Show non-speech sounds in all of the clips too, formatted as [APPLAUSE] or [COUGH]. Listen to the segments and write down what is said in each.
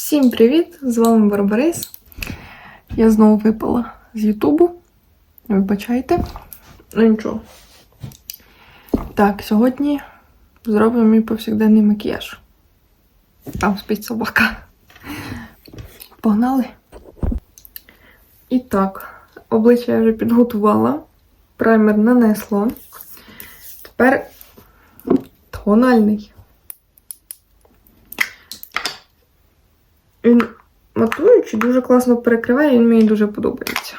Всім привіт! З вами Барбарис. Я знову випала з Ютубу. Вибачайте. Ну нічого. Так, сьогодні зробимо мій повсякденний макіяж. Там спить собака. Погнали. І так, обличчя я вже підготувала. Праймер нанесла. Тепер тональний. Він матуючий, дуже класно перекриває, він мені дуже подобається.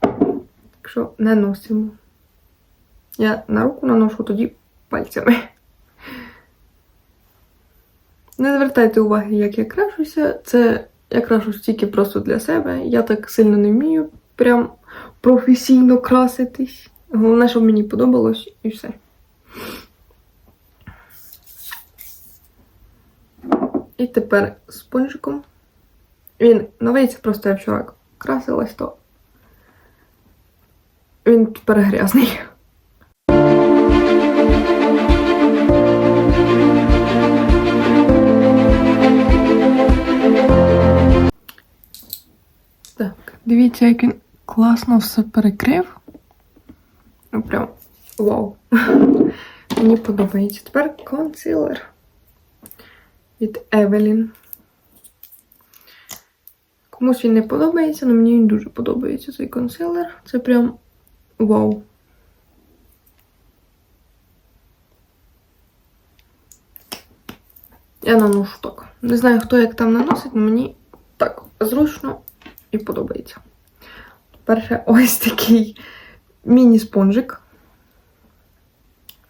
Так що не носимо. Я на руку наношу тоді пальцями. Не звертайте уваги, як я крашуся. Це я крашусь тільки просто для себе. Я так сильно не вмію прям професійно краситись. Головне, щоб мені подобалось і все. І тепер спонжиком. Він новий, це просто я вчора красилась, то він тепер грязний. Так, дивіться, як він класно все перекрив. Ну прям вау. Мені подобається. Тепер консилер від Evelyn. Комусь він не подобається, але мені він дуже подобається цей консилер. Це прям вау. Я наношу так. Не знаю, хто як там наносить, але мені так зручно і подобається. Перше, ось такий міні-спонжик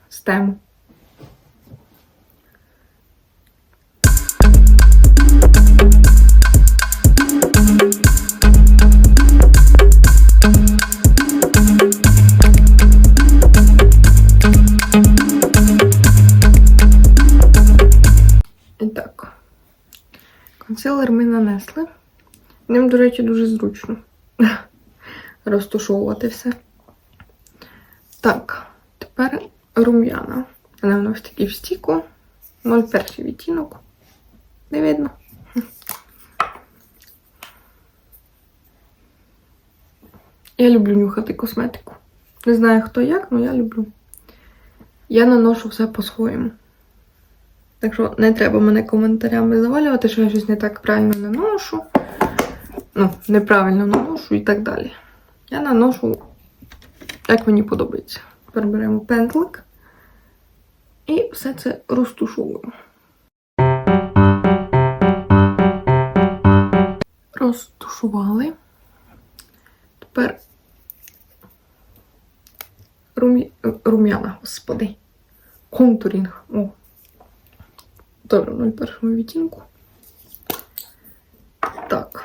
з тему. Консилер ми нанесли. Ним, до речі, дуже зручно [LAUGHS] розтушовувати все. Так, тепер рум'яна. Вона в нас такі в стіку. 01 відтінок. Не видно. Я люблю нюхати косметику. Не знаю хто як, але я люблю. Я наношу все по-своєму. Так що не треба мене коментарями завалювати, що я щось не так правильно наношу. Ну, неправильно наношу і так далі. Я наношу, як мені подобається. Тепер беремо пензлик і все це розтушовуємо. Розтушували. Тепер рум'я... рум'яна, господи. Контурінг. О, Добре, в 01 відтінку. Так.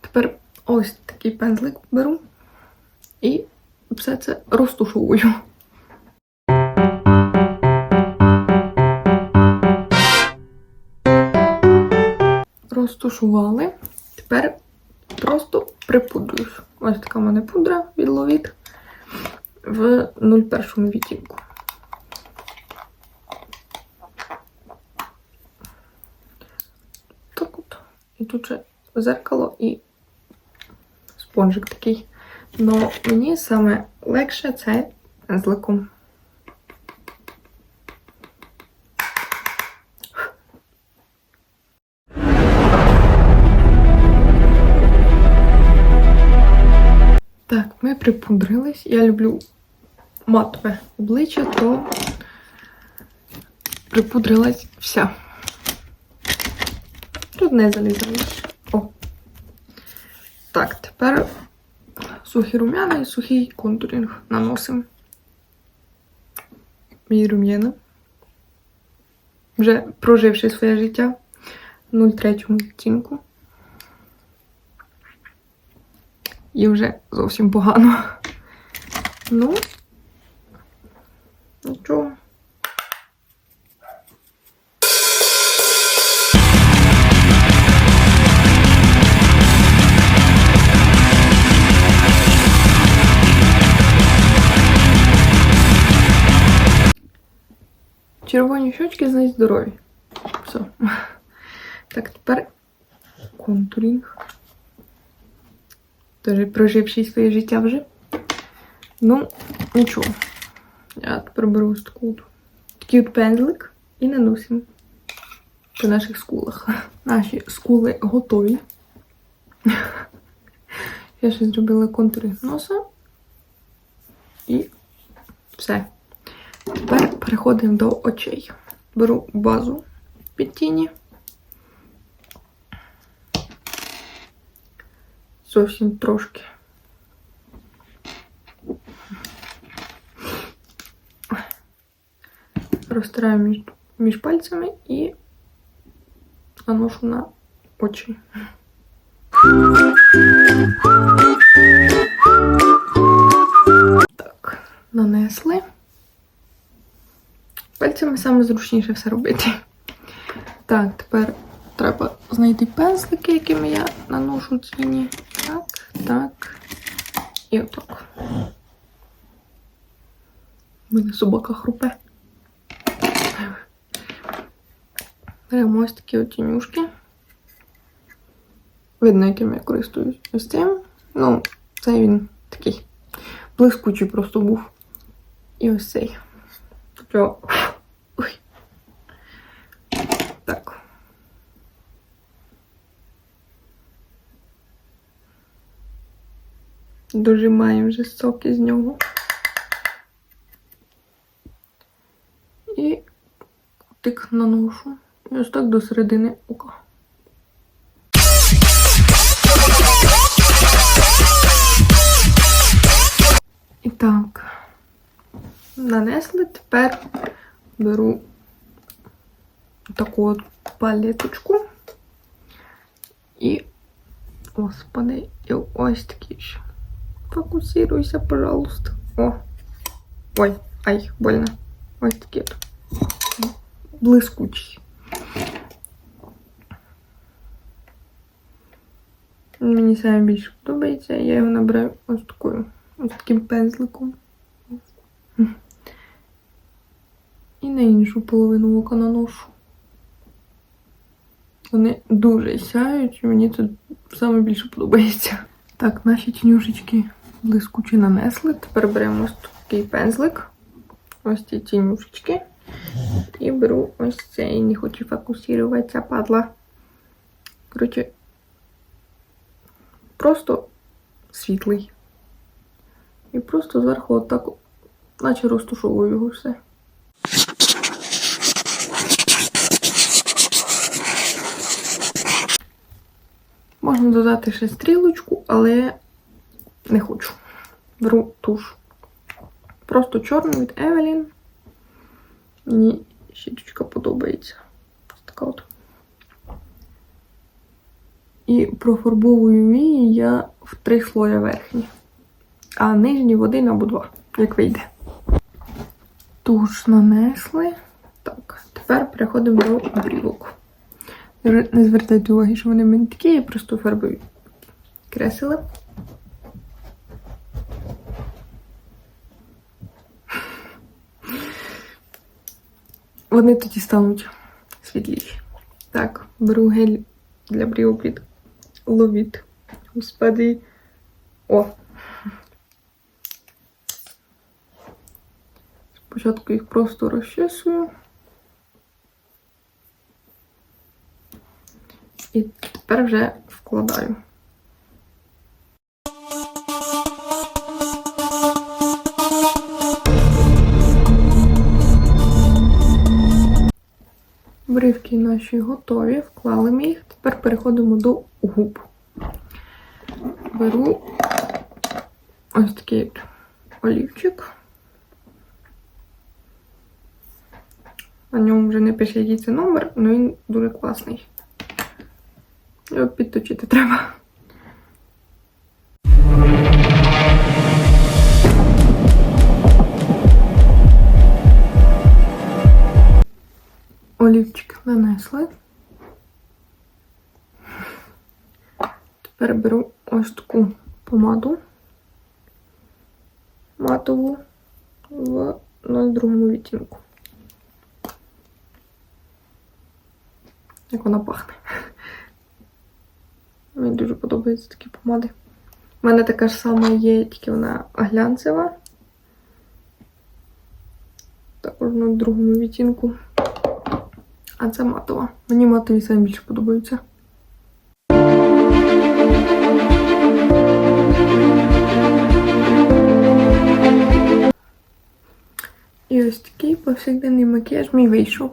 Тепер ось такий пензлик беру і все це розтушовую. Розтушували. Тепер просто припудрюю. Ось така в мене пудра від Ловіт в 01 відтінку. Так от. І тут же зеркало і спонжик такий. Но мені саме легше це пензликом. Так, ми припудрились. Я люблю матове обличчя, то припудрилась вся. Тут не залізаєш. О. Так, тепер сухий рум'яна і сухий контурінг наносимо. Мій рум'яна. Вже проживши своє життя 03 відтінку. і вже зовсім погано. Ну, нічого. Червоні щочки значить здорові. Все. Так, тепер контурінг. Теж проживший своє життя вже. Ну, нічого. Я тепер беру таку, такий от пензлик і наносимо по наших скулах. [LAUGHS] Наші скули готові. [LAUGHS] Я ще зробила контури носа. І все. Тепер переходимо до очей. Беру базу під тіні. Зовсім трошки. Розтираю між, між пальцями і наношу на очі. Так, нанесли. Пальцями саме зручніше все робити. Так, тепер треба знайти пензлики, якими я наношу тіні. Так. І отак. У мене собака хрупе. Беремо ось такі от тінюшки. Видно, яким я користуюсь ось цим. Ну, цей він такий блискучий просто був. І ось цей. Тобто. Ой. Так. Дожимаємо вже соки з нього. І тик наношу. І ось так до середини ока. І так, нанесли. Тепер беру таку от палеточку. І, господи, і ось такі ще. Фокусируйся, пожалуйста. О. Ой, ай, больно. Ось такі от. Блискучі. Мені саме більше подобається. Я його набираю ось такою. Ось таким пензликом. І на іншу половину ока наношу. Вони дуже сяють, і мені саме більше подобається. Так, наші тінюшечки блискучі нанесли. Тепер беремо ось такий пензлик. Ось ці тінюшечки. І беру ось цей. Не хочу фокусуватися, падла. Коротше, просто світлий. І просто зверху отак, наче розтушовую його все. Можна додати ще стрілочку, але не хочу. Беру туш. Просто чорну від Евелін. Мені щіточка подобається. Ось така от. І профарбовую вії я в три слоя верхні а нижні в один або два, як вийде. Туш нанесли. Так, тепер переходимо до брілок. Не звертайте уваги, що вони в мене такі, я просто фарбою кресила. Вони тоді стануть світліші. Так, беру гель для брілок від Ловіт. Господи. О, Спочатку їх просто розчесую. І тепер вже вкладаю. Бривки наші готові, вклали ми їх. Тепер переходимо до губ. Беру ось такий олівчик. На ньому вже не який номер, але він дуже класний. Його підточити треба. Олівчик нанесли. Тепер беру ось таку помаду матову в 02 відтінку. як вона пахне. Мені дуже подобаються такі помади. У мене така ж сама є, тільки вона глянцева. Також на другому відтінку. А це матова. Мені матові самі більше подобаються. І ось такий повсякденний макіяж мій вийшов.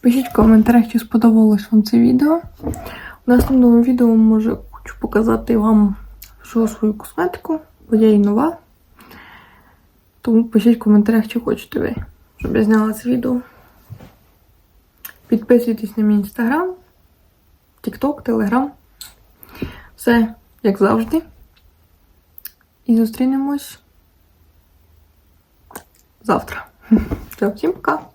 Пишіть в коментарях, чи сподобалось вам це відео. Наступному відео може хочу показати вам всю свою косметику, бо я її нова. Тому пишіть в коментарях, чи хочете ви, щоб я зняла це відео. Підписуйтесь на мій інстаграм, тікток, телеграм. Все як завжди. І зустрінемось завтра. Всім пока!